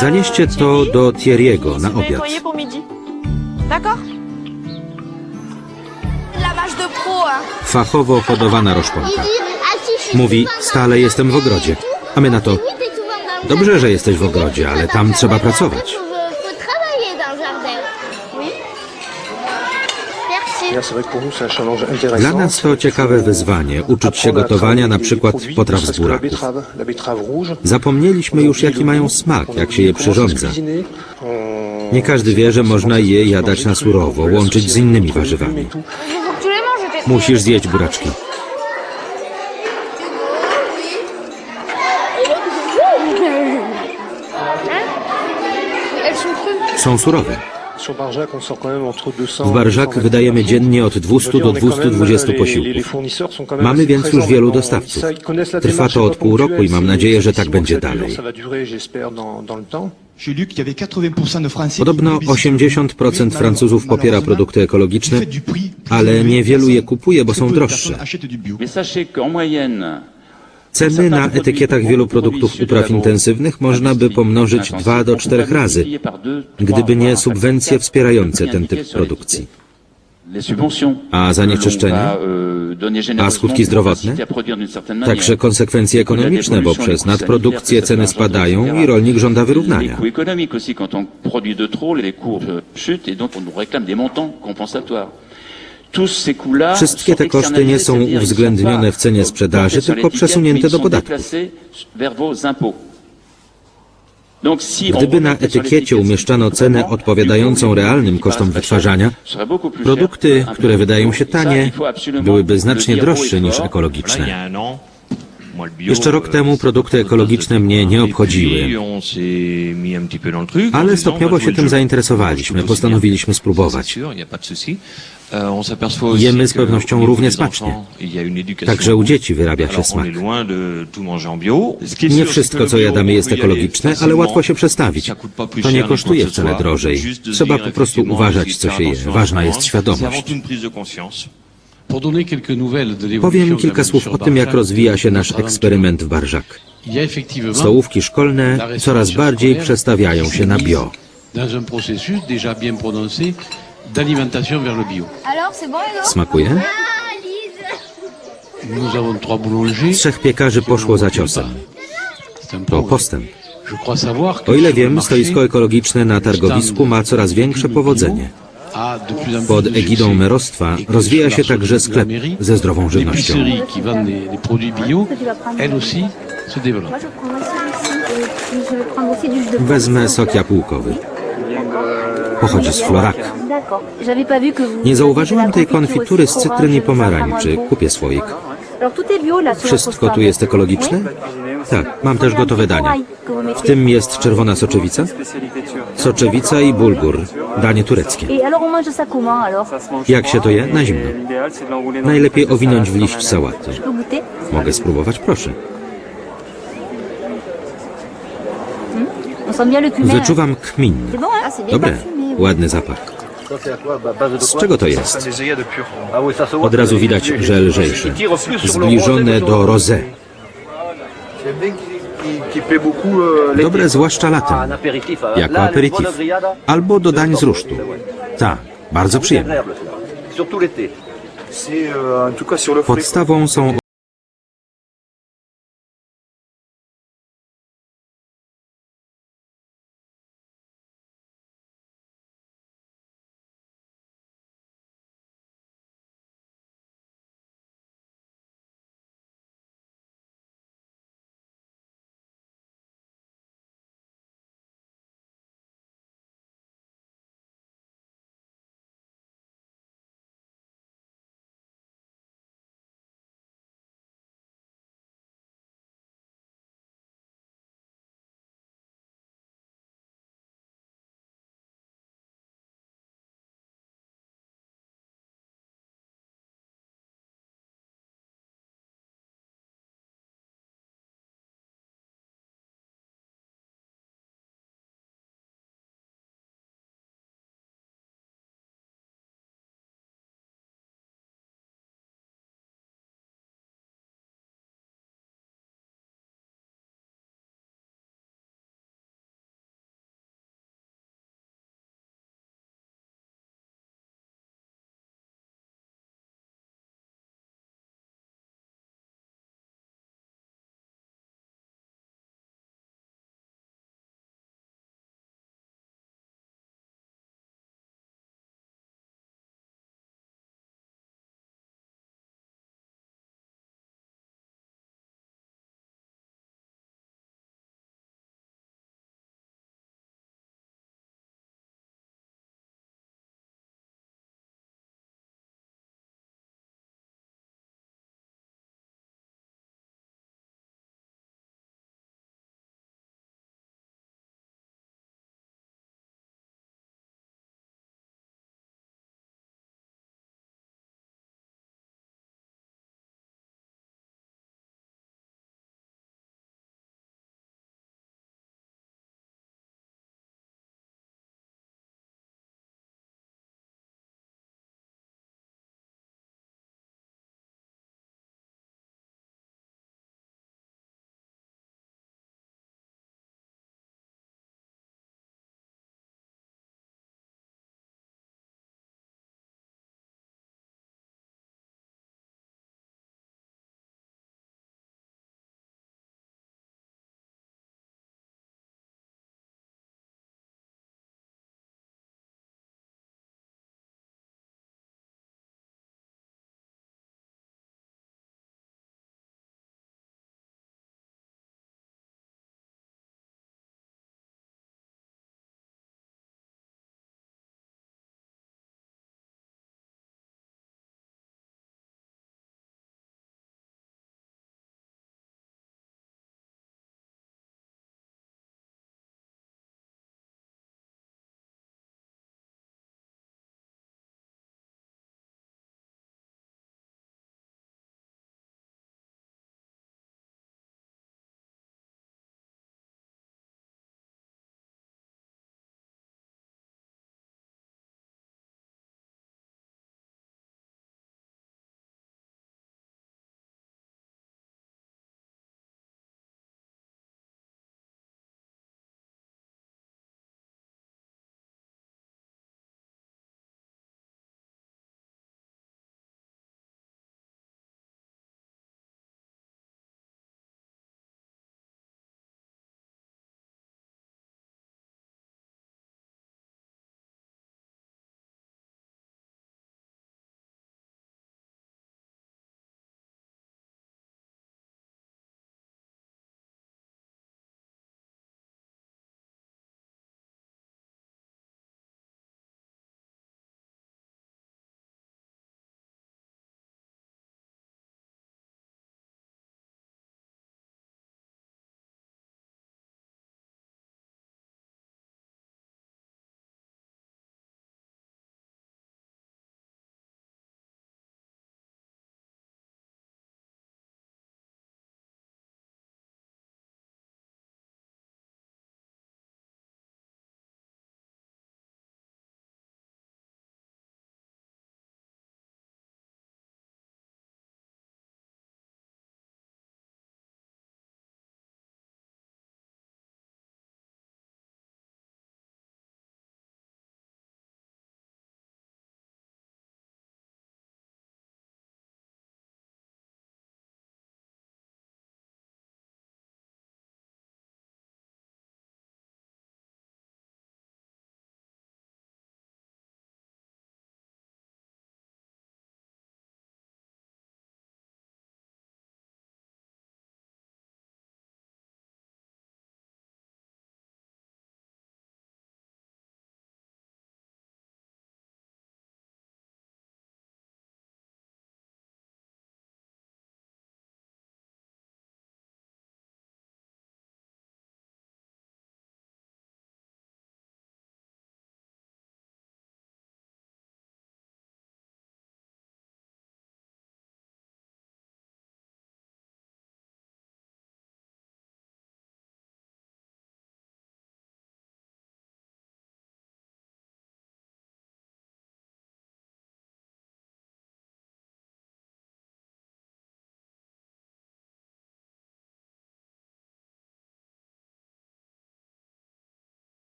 Zanieście to do Thierry'ego na obiad. Fachowo hodowana roszponka. Mówi, stale jestem w ogrodzie. A my na to, dobrze, że jesteś w ogrodzie, ale tam trzeba pracować. Dla nas to ciekawe wyzwanie, uczyć się gotowania na przykład potraw z buraków. Zapomnieliśmy już, jaki mają smak, jak się je przyrządza. Nie każdy wie, że można je jadać na surowo, łączyć z innymi warzywami. Musisz zjeść buraczki. Są surowe. W Barżak wydajemy dziennie od 200 do 220 posiłków. Mamy więc już wielu dostawców. Trwa to od pół roku i mam nadzieję, że tak będzie dalej. Podobno 80% Francuzów popiera produkty ekologiczne, ale niewielu je kupuje, bo są droższe. Ceny na etykietach wielu produktów upraw intensywnych można by pomnożyć 2 do 4 razy, gdyby nie subwencje wspierające ten typ produkcji. A généreusement A skutki zdrowotne? Także konsekwencje ekonomiczne, bo przez nadprodukcję ceny spadają i rolnik żąda wyrównania. Wszystkie te koszty nie są uwzględnione w cenie sprzedaży, tylko przesunięte do podatków. on Gdyby na etykiecie umieszczano cenę odpowiadającą realnym kosztom wytwarzania, produkty, które wydają się tanie, byłyby znacznie droższe niż ekologiczne. Jeszcze rok temu produkty ekologiczne mnie nie obchodziły. Ale stopniowo się tym zainteresowaliśmy, postanowiliśmy spróbować. Jemy z pewnością równie smacznie. Także u dzieci wyrabia się smak. Nie wszystko, co jadamy, jest ekologiczne, ale łatwo się przestawić. To nie kosztuje wcale drożej. Trzeba po prostu uważać, co się je. Ważna jest świadomość. Powiem kilka słów o tym, jak rozwija się nasz eksperyment w Barżak. Stołówki szkolne coraz bardziej przestawiają się na bio. Smakuje? Boulangers. Trzech piekarzy poszło za ciosem. To postęp. O ile wiem, stoisko ekologiczne na targowisku ma coraz większe powodzenie. Pod egidą merostwa rozwija się także sklep ze zdrową żywnością. Wezmę sok jabłkowy. Pochodzi z vous... Nie zauważyłam tej konfitury z cytryn i pomarańczy. Kupię słoik. Wszystko tu jest ekologiczne? Tak, mam też gotowe dania. W tym jest czerwona soczewica, soczewica i bulgur, danie tureckie. Jak się to je? Na zimno. Najlepiej owinąć w liść sałaty. Mogę spróbować? Proszę. Hein. Wyczuwam kmin. Bien Dobre, ładny zapach. Z czego to jest? Od razu widać, że lżejsze. Zbliżone do rosé. Dobre zwłaszcza latem, jako aperitif. Albo do dań z rusztu. Tak, bardzo przyjemne. Podstawą są